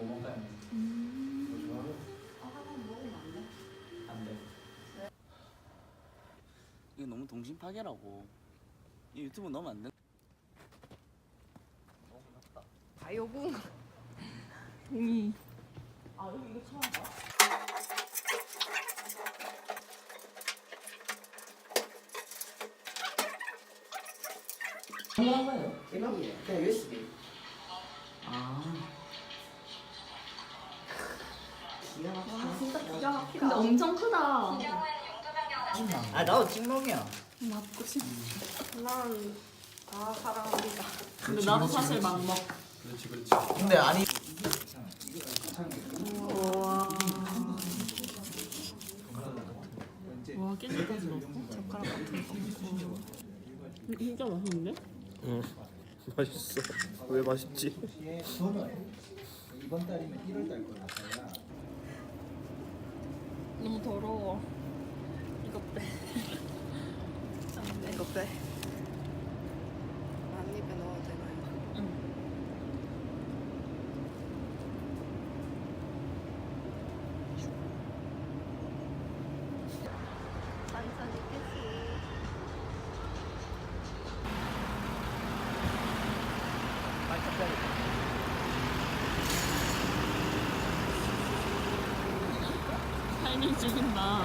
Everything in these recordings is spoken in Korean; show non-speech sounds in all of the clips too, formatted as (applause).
뭐 먹어야 돼? 음. 뭐 좋아하고? 아, 하나 먹으면 안 돼? 안 돼. 이거 너무 동심 파괴라고. 이 유튜브 넣으면 안 돼. 아, 여보. 동이. (laughs) 아 여기 이거 처음 봐? 한거예요 대박이에요. 그냥 USB. 아. 기가 와, 막히다. 진짜 기가 막히다. 근데 엄청 크다. 아 나도 찍먹이야. 맞고 싶어. 난다 사랑합니다. 근데 나도 사실 막 먹. 그렇지 그렇지. 근데 아니. 우와. 와 깻잎까지 넣고 젓가락 같은 거 넣고. 진짜 맛있는데? 응 맛있어 왜 맛있지? 이번 달이면 1월 달 거라서야. 너무 더러워. 이거 빼. 이거 빼. 한 입에 넣어야 되나요? 산산 있겠지. 타이 밍 죽인다.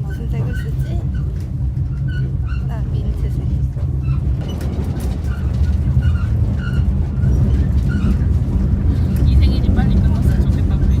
무슨 색을 쓰지? 나 민트색. 이 생일이 빨리 끝났으면 좋겠다 우리.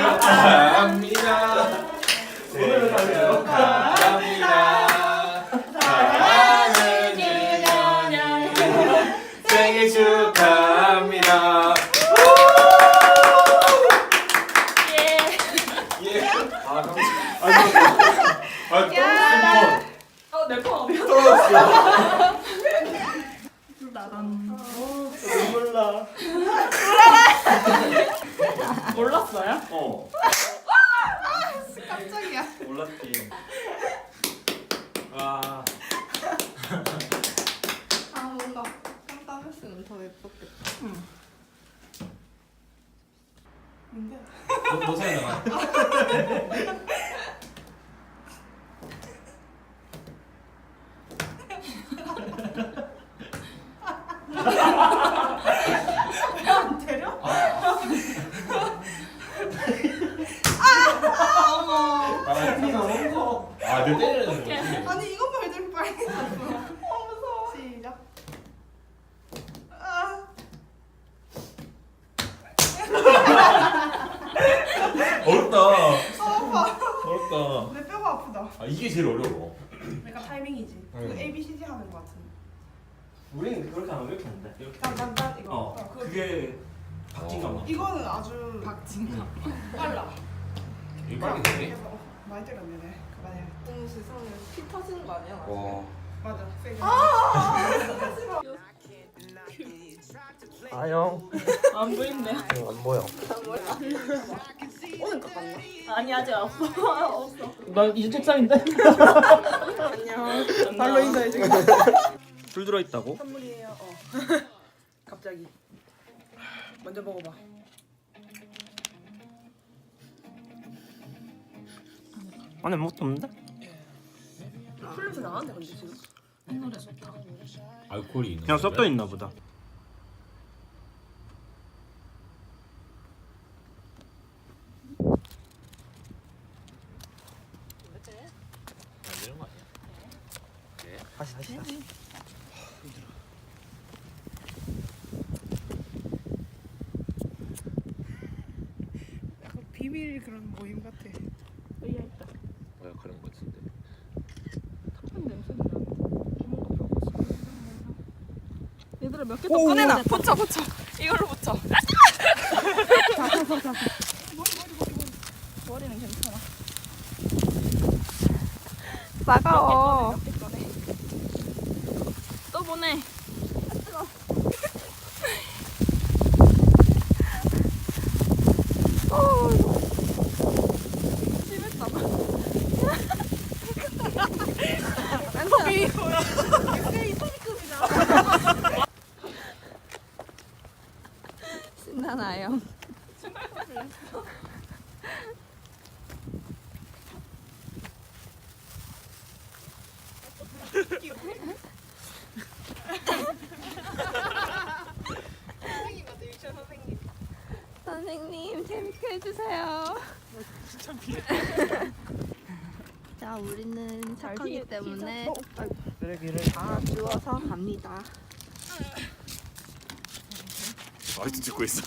축하합니다. 오늘은 축하합니다. 사랑하는 준현이 생일 축하합니다. 예. 아 감사합니다. 아 어내폰 어디야? 떨어졌어. 나간 눈물 나. 몰랐어요? 어. 깜짝이야. 몰랐지. 와. 아 뭔가 깜깜했으면 더 예뻤겠다. 너, 너 사이 나가. (laughs) 아, 티가 너무 커. 아, 내 때리는 거지. 아니 이것만 해도 빨개졌어. 어 무서워. 시작. 아, 어렵다. 아파. 어렵다. 내 뼈가 아프다. 아, 이게 제일 어려워. 내가 타이밍이지. 그 응. A B C D 하는 거 같은. 우리는 그렇게 하면 이렇게 하는데. 이렇게. 딴딴딴 이거. 어, 어, 그거. 그게 박진감 나. 이거는 아주 박진감. 빨라. 이거 빨리 되네. 그래서 어, 많이 때렸네. 그만해. 어머 세상에 피 터지는 거 아니야? 와 맞아. 세게. 아영 안 보이네. 안 보여 (laughs) 오늘 깎았나? 아니 아직 없어. 없어. 나 이제 책상인데. 안녕. 발로 인사해 지금. 술 들어있다고? 선물이에요. 어. (laughs) 갑자기. 먼저 먹어봐. 안에 아무것도 없는데? 풀 냄새 나는데 근데 지금. 이 노래 좋다. 알코올이 있는 그냥? 섞여 있나 보다. 안 되는 거 아니야? 다시 다시 다시. 약간 비밀 그런 모임 같아. 의아했다. 뭐야 그런 거 같은데. 탁한 냄새 나. 배고파. 얘들아 몇 개 더 꺼내놔. 붙여 붙여. 이걸로 붙여. (laughs) 머리는 괜찮아. 나가워. 몇개 꺼내. 또 보내. 신나나요? 선생님 재밌게 해주세요. 자 우리는 착하기 때문에 쓰레기를 다 주워서 갑니다. 아직도 찍고 있어.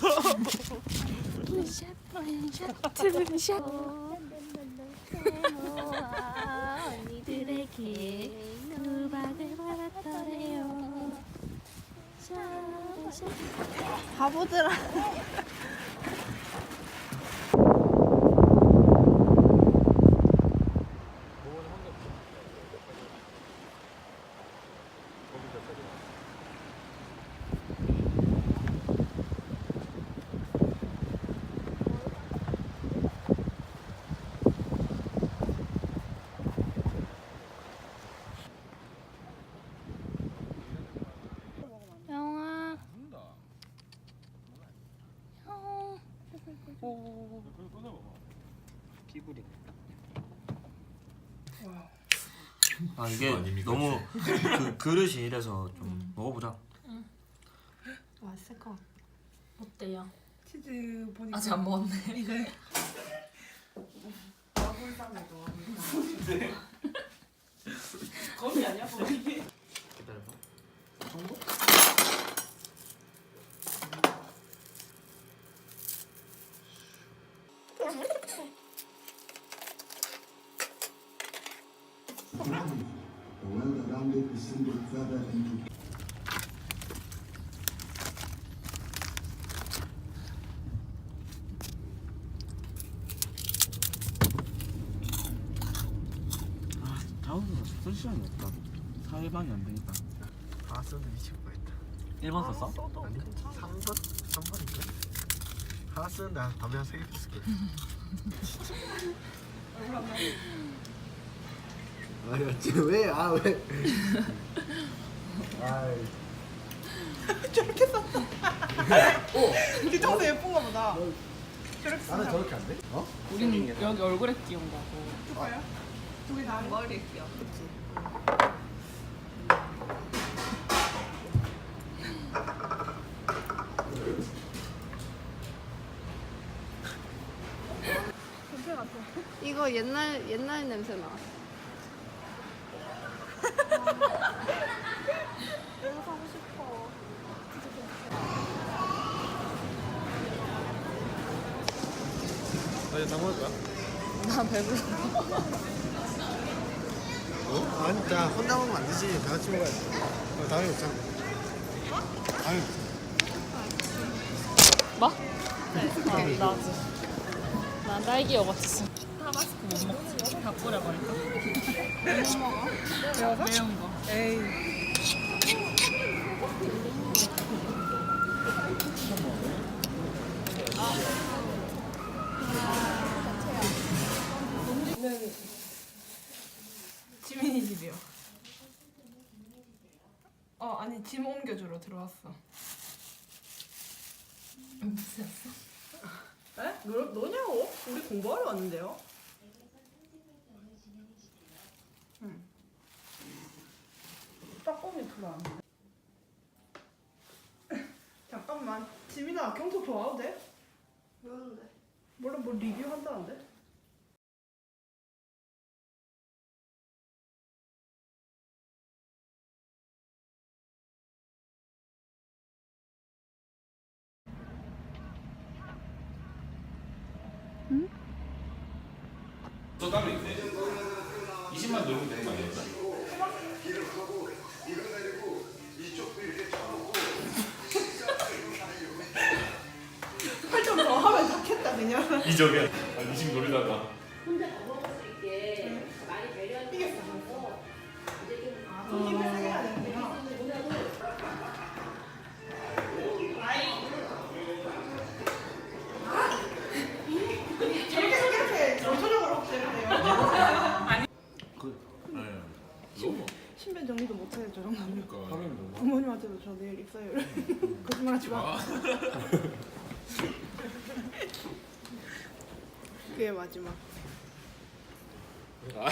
바보들아. 피부리. 아 이게 너무 그 그릇이 이래서 좀 먹어보자. 맛있을 것 같아. 어때요? 치즈 보니까 아직 안 먹었네. (laughs) 이제 와불상이죠 와불상. 거미 아니야 거미? 기다려봐. Well 아 다음으로 쓸 시간이 없다. 사회방이 안 되니까. 다 써도 미칠 뻔했다 1번 썼어? 아니 3번? 3번인가? 하나 쓰는데 한 담배 한 3개 폈을 거야 아니 왜? 아 왜? (laughs) 아이 뒤통수 예쁜가 보다. 저렇게 나는 쓴다. 저렇게 안 돼? 어? 우리는 여기 얼굴에 끼운 거고. 누가요? 저기 나 머리에 끼워. 이거 옛날 옛날 냄새 나. 이거 사고 싶어. 나 이제 다 먹을 거야? 나 배불러. 어? 아니 나 혼자 먹으면 안 되지 다 같이 먹어야지 어, 다음에 먹자 다음에 뭐? 네, 나. 난 딸기 요거트. 타바스코 못 먹지. 다 뿌려버릴까? 못 먹어? 매워서? 매운 거. 에이. 짐 옮겨주러 들어왔어. 에? 너, 너냐고? 우리 공부하러 왔는데요? 응. 떡볶이 들어왔는데. (laughs) 잠깐만. 지민아, 경서 좋아도 돼? 왜는데? 몰라, 뭐 리뷰한다는데? 또 따로 있네 20만 넣으면 되는 거 아니었나? 할좀더 하면 좋겠다, 그냥. (laughs) 이적이야 아, 20 노리다가 아, 뭐 부모님한테도 저 내일 입사요. (laughs) 거짓말하지 마. 그게 마지막. 아,